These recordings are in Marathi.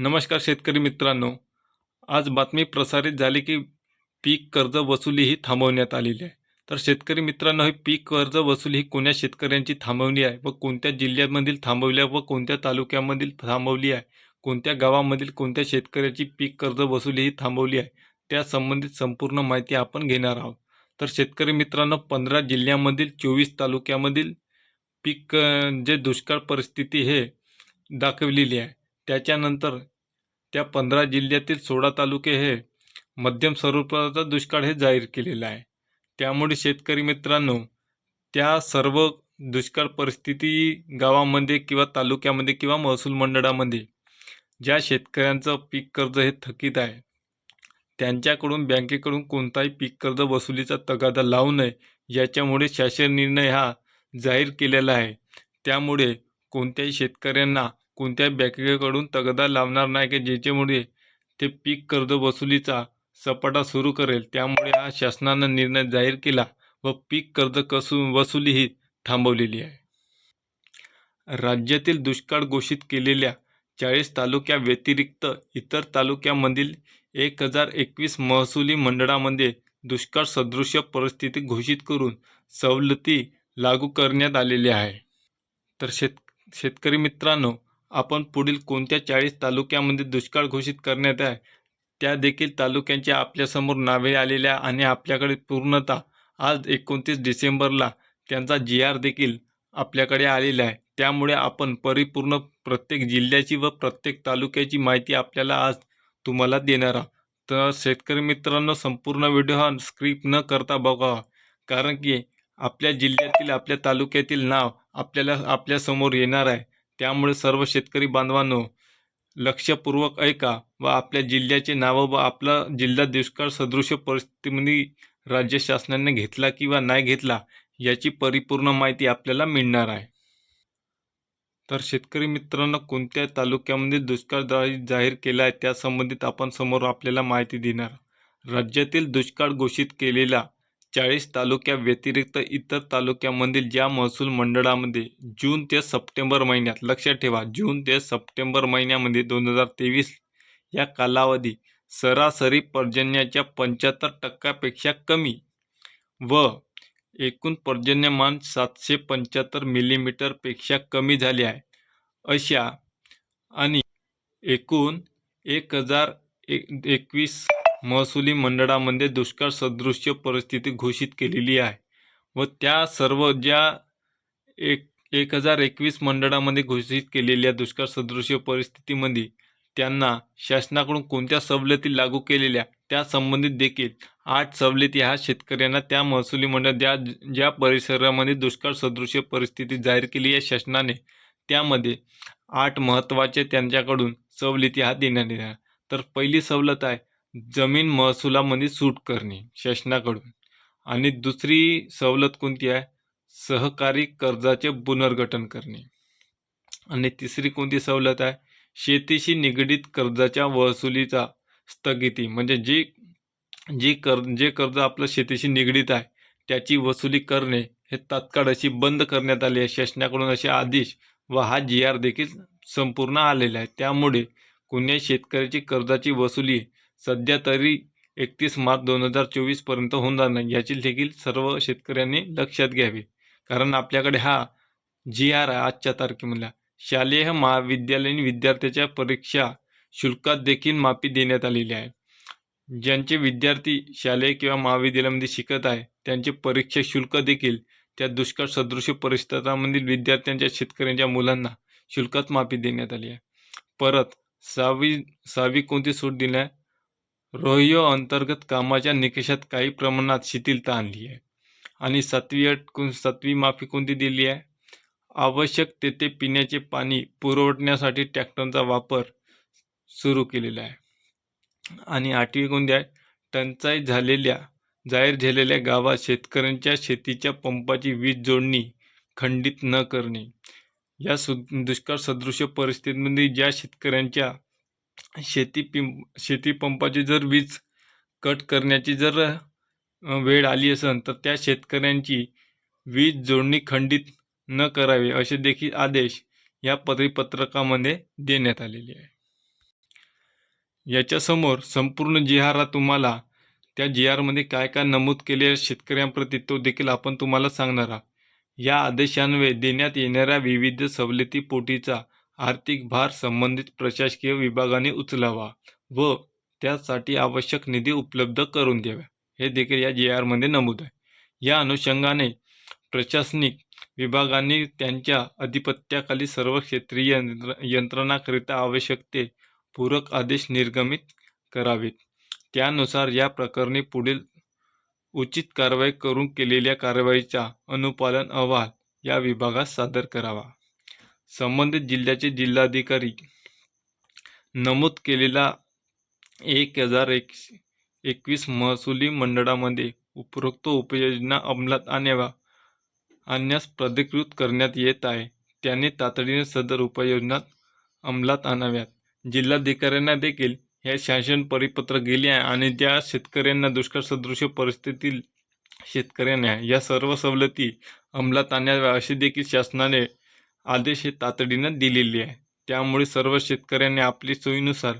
नमस्कार शेतकरी मित्रांनो. आज बातमी प्रसारित झाली की पीक कर्ज वसुली ही थांबवण्यात आलेली आहे. तर शेतकरी मित्रांनो ही पीक कर्ज वसुली ही कोण्या शेतकऱ्यांची थांबवली आहे व कोणत्या जिल्ह्यामधील थांबवली आहे व कोणत्या तालुक्यामधील थांबवली आहे? कोणत्या गावामधील कोणत्या शेतकऱ्याची पीक कर्ज वसुली ही थांबवली आहे? त्या संबंधित संपूर्ण माहिती आपण घेणार आहोत. तर शेतकरी मित्रांनो पंधरा जिल्ह्यामधील चोवीस तालुक्यामधील पीक जे दुष्काळ परिस्थिती हे दाखवलेली आहे. त्याच्यानंतर त्या पंधरा जिल्ह्यातील सोळा तालुके हे मध्यम स्वरूपाचा दुष्काळ हे जाहीर केलेलं आहे. त्यामुळे शेतकरी मित्रांनो त्या सर्व दुष्काळ परिस्थिती गावामध्ये किंवा तालुक्यामध्ये किंवा महसूल मंडळामध्ये ज्या शेतकऱ्यांचं पीक कर्ज हे थकीत आहे त्यांच्याकडून बँकेकडून कोणताही पीक कर्ज वसुलीचा तगादा लावू नये याच्यामुळे शासन निर्णय हा जाहीर केलेला आहे. त्यामुळे कोणत्याही शेतकऱ्यांना कोणत्याही बँकेकडून तगदा लावणार नाही की ज्याच्यामुळे ते पीक कर्ज वसुलीचा सपाटा सुरू करेल. त्यामुळे हा शासनानं निर्णय जाहीर केला व पीक कर्ज कसू वसुली ही थांबवलेली आहे. राज्यातील दुष्काळ घोषित केलेल्या चाळीस तालुक्या व्यतिरिक्त इतर तालुक्यामधील एक हजार एकवीस महसुली मंडळामध्ये दुष्काळ सदृश परिस्थिती घोषित करून सवलती लागू करण्यात आलेल्या आहे. तर शेत शेतकरी मित्रांनो आपण पुढील कोणत्या चाळीस तालुक्यामध्ये दुष्काळ घोषित करण्यात आहे त्या देखील तालुक्यांची आपल्यासमोर नावे आलेल्या आणि आपल्याकडे पूर्णतः आज एकोणतीस डिसेंबरला त्यांचा जी आर देखील आपल्याकडे आलेला आहे. त्यामुळे आपण परिपूर्ण प्रत्येक जिल्ह्याची व प्रत्येक तालुक्याची माहिती आपल्याला आज तुम्हाला देणार आहोत. तर शेतकरी मित्रांनो संपूर्ण व्हिडिओ हा स्क्रिप्ट न करता बघावा कारण की आपल्या जिल्ह्यातील आपल्या तालुक्यातील नाव आपल्याला आपल्यासमोर येणार आहे. त्यामुळे सर्व शेतकरी बांधवांनो लक्षपूर्वक ऐका व आपल्या जिल्ह्याचे नावं व आपला जिल्हा दुष्काळ सदृश परिस्थितीमध्ये राज्य शासनाने घेतला किंवा नाही घेतला याची परिपूर्ण माहिती आपल्याला मिळणार आहे. तर शेतकरी मित्रांनो कोणत्या तालुक्यामध्ये दुष्काळ जाहीर केला आहे त्या संबंधित आपण समोर आपल्याला माहिती देणार. राज्यातील दुष्काळ घोषित केलेला चाळीस तालुक्या व्यतिरिक्त इतर तालुक्यामधील ज्या महसूल मंडळामध्ये जून ते सप्टेंबर महिन्यात लक्षात ठेवा जून ते सप्टेंबर महिन्यामध्ये दोन हजार तेवीस या कालावधी सरासरी पर्जन्याच्या पंच्याहत्तर टक्क्यापेक्षा कमी व एकूण पर्जन्यमान सातशे पंच्याहत्तर मिलीमीटरपेक्षा कमी झाले आहे. अशा आणि एकूण एक हजार एक एकवीस महसुली मंडळामध्ये दुष्काळ सदृश्य परिस्थिती घोषित केलेली आहे व त्या सर्व ज्या एक एक हजार एकवीस मंडळामध्ये घोषित केलेल्या दुष्काळ सदृश्य परिस्थितीमध्ये त्यांना शासनाकडून कोणत्या सवलती लागू केलेल्या त्या संबंधित देखील आठ सवलती ह्या शेतकऱ्यांना त्या महसुली मंडळ ज्या ज्या परिसरामध्ये दुष्काळ सदृश्य परिस्थिती जाहीर केली आहे शासनाने त्यामध्ये आठ महत्त्वाचे त्यांच्याकडून सवलती हा देण्यात येणार. तर पहिली सवलत आहे जमीन महसुलामध्ये सूट करणे शासनाकडून. आणि दुसरी सवलत कोणती आहे? सहकारी कर्जाचे पुनर्गठन करणे. आणि तिसरी कोणती सवलत आहे? शेतीशी निगडीत कर्जाच्या वसुलीचा स्थगिती म्हणजे जी जी कर जे कर्ज आपलं शेतीशी निगडीत आहे त्याची वसुली करणे हे तात्काळ अशी बंद करण्यात आली आहे. शासनाकडून असे आदेश व हा जी आर देखील संपूर्ण आलेला आहे. त्यामुळे कुण्या शेतकऱ्याची कर्जाची वसुली सध्या तरी एकतीस मार्च दोन हजार चोवीसपर्यंत होणार नाही. याची देखील सर्व शेतकऱ्यांनी लक्षात घ्यावे. कारण आपल्याकडे हा जी आर आहे आजच्या तारखेमधला शालेय महाविद्यालयीन विद्यार्थ्याच्या परीक्षा शुल्कात देखील माफी देण्यात आलेली आहे. ज्यांचे विद्यार्थी शालेय किंवा महाविद्यालयामध्ये शिकत आहे त्यांचे परीक्षा शुल्क देखील त्या दुष्काळ सदृश परिस्थितीमधील विद्यार्थ्यांच्या शेतकऱ्यांच्या मुलांना शुल्कात माफी देण्यात आली आहे. परत सहावी सहावी कोणती सूट दिली आहे? रोहियो अंतर्गत कामाच्या निकषात काही प्रमाणात शिथिलता आणली आहे आणि सातवी अट कोण सातवी माफी कोणती दिली आहे? आवश्यक तेथे पिण्याचे पाणी पुरवठण्यासाठी ट्रॅक्टरचा वापर सुरू केलेला आहे. आणि आठवी कोणती आहे? टंचाई झालेल्या जाहीर झालेल्या गावात शेतकऱ्यांच्या शेतीच्या पंपाची वीज जोडणी खंडित न करणे. या सु दुष्काळ सदृश परिस्थितीमध्ये ज्या शेतकऱ्यांच्या शेती पिंप शेती पंपाची जर वीज कट करण्याची जर वेळ आली असेल तर त्या शेतकऱ्यांची वीज जोडणी खंडित न करावे असे देखील आदेश या परिपत्रकामध्ये देण्यात आलेले आहे. याच्यासमोर संपूर्ण जी आर हा तुम्हाला त्या जी आरमध्ये काय काय नमूद केले आहे शेतकऱ्यांप्रती तो देखील आपण तुम्हाला सांगणार आहात. या आदेशान्वये देण्यात येणाऱ्या विविध सवलती पोटीचा आर्थिक भार संबंधित प्रशासकीय विभागाने उचलावा व त्यासाठी आवश्यक निधी उपलब्ध करून द्यावा हे देखील या जी आरमध्ये नमूद आहे. या अनुषंगाने प्रशासनिक विभागांनी त्यांच्या अधिपत्याखाली सर्व क्षेत्रीय यंत्र यंत्रणाकरिता आवश्यक ते पूरक आदेश निर्गमित करावेत. त्यानुसार या प्रकरणी पुढील उचित कारवाई करून केलेल्या कारवाईचा अनुपालन अहवाल या विभागास सादर करावा. संबंधित जिल्ह्याचे जिल्हाधिकारी नमूद केलेला एक हजार एक एकवीस महसुली मंडळामध्ये उपरोक्त उपाययोजना अंमलात आणाव्या आणण्यास प्राधिकृत करण्यात येत आहे. त्याने तातडीने सदर उपाययोजना अंमलात आणाव्यात. जिल्हाधिकाऱ्यांना देखील हे शासन परिपत्र गेले आहे आणि ज्या शेतकऱ्यांना दुष्काळ सदृश परिस्थितीतील शेतकऱ्यांना या सर्व सवलती अंमलात आणाव्या असे देखील शासनाने आदेश हे तातडीनं दिलेले आहे. त्यामुळे सर्व शेतकऱ्यांनी आपली सोयीनुसार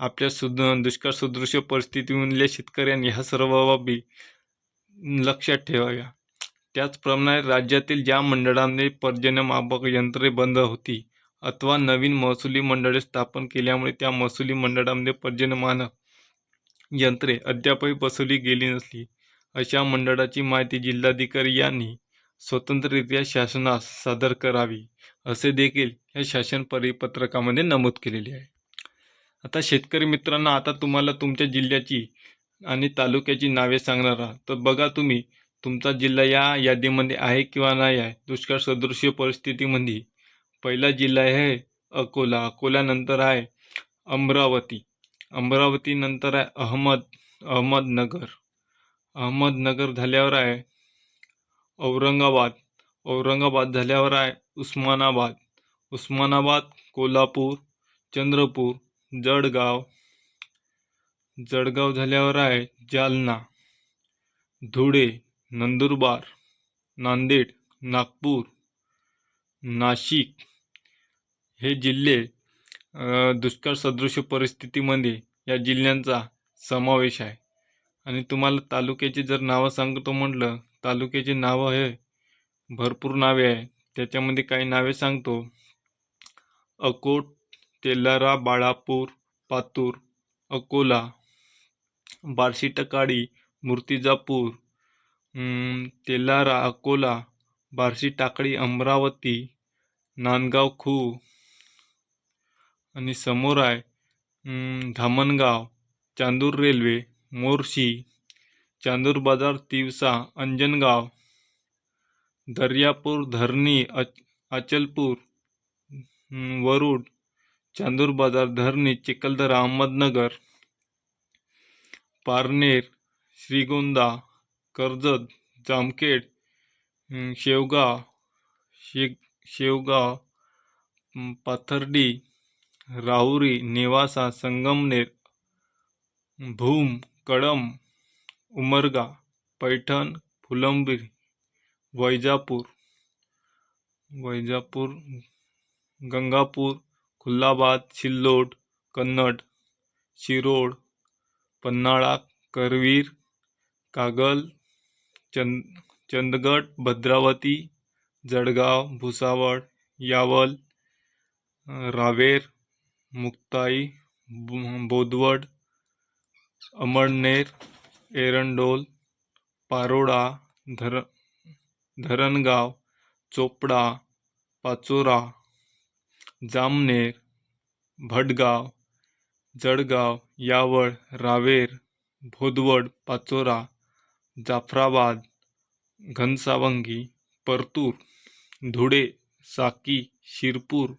आपल्या सुद दुष्काळ सदृश्य परिस्थितीमधल्या शेतकऱ्यांनी ह्या सर्व बाबी लक्षात ठेवाव्या. त्याचप्रमाणे राज्यातील ज्या मंडळांनी पर्जन्यमापक यंत्रे बंद होती अथवा नवीन महसुली मंडळे स्थापन केल्यामुळे त्या महसुली मंडळामध्ये पर्जन्यमानक यंत्रे अद्यापही बसवली गेली नसली अशा मंडळाची माहिती जिल्हाधिकारी यांनी स्वतंत्ररित्या शासनास सादर करावी असे देखील या शासन परिपत्रकामध्ये नमूद केलेले आहे. आता शेतकरी मित्रांना आता तुम्हाला तुमच्या जिल्ह्याची आणि तालुक्याची नावे सांगणार आहात. तर बघा तुम्ही तुमचा जिल्हा या यादीमध्ये आहे किंवा नाही आहे? दुष्काळ सदृश्य परिस्थितीमध्ये पहिला जिल्हा आहे अकोला. अकोल्यानंतर आहे अमरावती. अमरावतीनंतर आहे अहमद अहमदनगर. अहमदनगर झाल्यावर आहे औरंगाबाद. औरंगाबाद झाल्यावर आहे उस्मानाबाद. उस्मानाबाद कोल्हापूर चंद्रपूर जळगाव. जळगाव झाल्यावर आहे जालना. धुळे नंदुरबार नांदेड नागपूर नाशिक. हे जिल्हे दुष्काळ सदृश परिस्थितीमध्ये या जिल्ह्यांचा समावेश आहे. आणि तुम्हाला तालुक्याची जर नावं सांगतो म्हटलं तालुक्याची नावं आहे. भरपूर नावे आहे. त्याच्यामध्ये काही नावे सांगतो. अकोट तेलारा बाळापूर पातूर अकोला बार्शीटकाळी मूर्तिजापूर तेलारा अकोला बार्शी टाकळी अमरावती नांदगाव खू आणि समोर आहे धामणगाव चांदूर रेल्वे मोर्शी चांदूर बाजार तिवसा अंजनगाव दर्यापूर धरणी अच अचलपूर वरुड चांदूर बाजार धरणी चिखलदरा अहमदनगर पारनेर श्रीगोंदा कर्जत जामखेड शेवगाव शे शेवगाव पाथर्डी राहुरी नेवासा संगमनेर भूम कळम उमरगा पैठण फुलंब्री वैजापूर वैजापूर गंगापूर खुल्लाबाद सिल्लोड कन्नड शिरोड पन्हाळा करवीर कागल चंद चंदगड भद्रावती जळगाव भुसावळ यावल रावेर मुक्ताई बोदवड अमळनेर एरंडोल पारोडा धर धरणगाव चोपडा पाचोरा जामनेर भटगाव जळगाव यावळ रावेर भोदवड पाचोरा जाफराबाद घनसावंगी परतूर धुळे साकी शिरपूर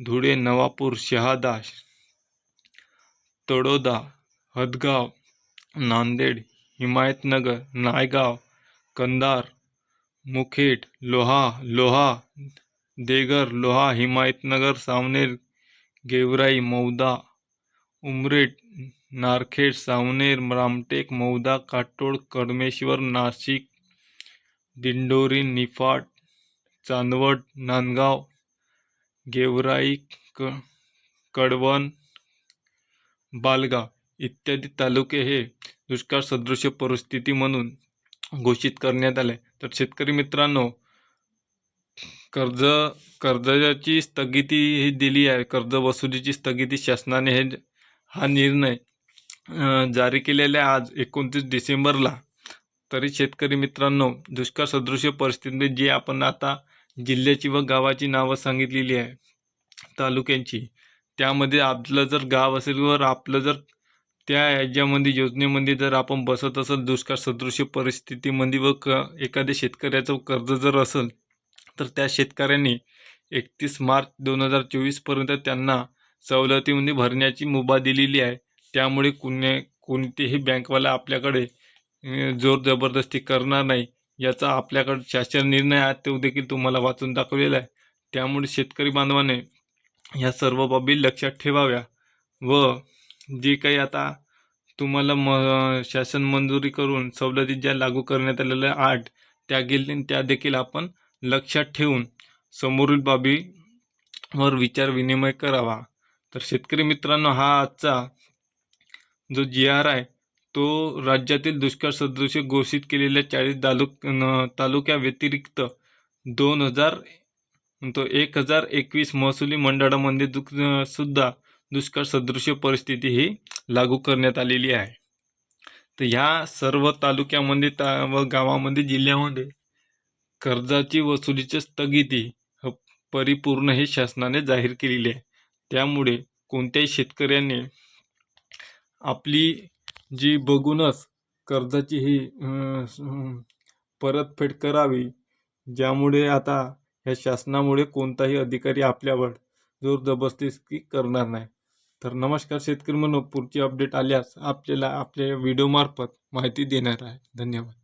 धुळे नवापूर शहादा तडोदा हदगाव नांदेड हिमायतनगर नायगाव कंधार मुखेड लोहा लोहा देगर लोहा हिमायतनगर सावनेर गेवराई मौदा उमरेड नारखेड सावनेर रामटेक मौदा काटोळ कडमेश्वर नाशिक दिंडोरी निफाड चांदवड नांदगाव गेवराई क कडवण बालगाव. इत्यादी तालुके हे दुष्काळ सदृश परिस्थिती म्हणून घोषित करण्यात आले. तर शेतकरी मित्रांनो कर्ज कर्जाची स्थगिती ही दिली आहे. कर्ज वसुलीची स्थगिती शासनाने हे हा निर्णय जारी केलेला आहे आज एकोणतीस डिसेंबरला. तरी शेतकरी मित्रांनो दुष्काळ सदृश परिस्थितीमध्ये जी आपण आता जिल्ह्याची व गावाची नावं सांगितलेली आहे तालुक्यांची त्यामध्ये आपलं जर गाव असेल वर आपलं जर त्या याच्यामध्ये योजनेमध्ये जर आपण बसत असेल दुष्काळ सदृश परिस्थितीमध्ये व क एखाद्या शेतकऱ्याचं कर्ज जर असेल तर त्या शेतकऱ्यांनी एकतीस मार्च दोन हजार चोवीसपर्यंत त्यांना सवलतीमध्ये भरण्याची मुभा दिलेली आहे. त्यामुळे कुण्या कोणतेही बँकवाला आपल्याकडे जोर जबरदस्ती करणार नाही. याचा आपल्याकडे शासन निर्णय आहे तो देखील तुम्हाला वाचून दाखवलेला आहे. त्यामुळे शेतकरी बांधवाने ह्या सर्व बाबी लक्षात ठेवाव्या व जे काही आता तुम्हाला म शासन मंजुरी करून सवलती ज्या लागू करण्यात आलेल्या आठ त्या गेली त्या देखील आपण लक्षात ठेवून समोरील बाबीवर विचार विनिमय करावा. तर शेतकरी मित्रांनो हा आजचा जो जी आर आहे तो राज्यातील दुष्काळ सदृश घोषित केलेल्या चाळीस तालुक तालुक्या व्यतिरिक्त दोन हजार तो एक हजार एकवीस महसुली मंडळामध्ये दुख सुद्धा दुष्काळ सदृश परिस्थिती ही लागू करण्यात आलेली आहे. तर ह्या सर्व तालुक्यामध्ये ता व गावामध्ये जिल्ह्यामध्ये कर्जाची वसुलीची स्थगिती परिपूर्ण हे शासनाने जाहीर केलेली आहे. त्यामुळे कोणत्याही शेतकऱ्याने आपली जी बघूनच कर्जाची ही परतफेड करावी ज्यामुळे आता ह्या शासनामुळे कोणताही अधिकारी आपल्यावर जोर जबरदस्ती करणार नाही. तर नमस्कार शेतकरी म्हणून पुढची अपडेट आल्यास आपल्याला आपल्या व्हिडिओमार्फत माहिती देणार आहे. धन्यवाद.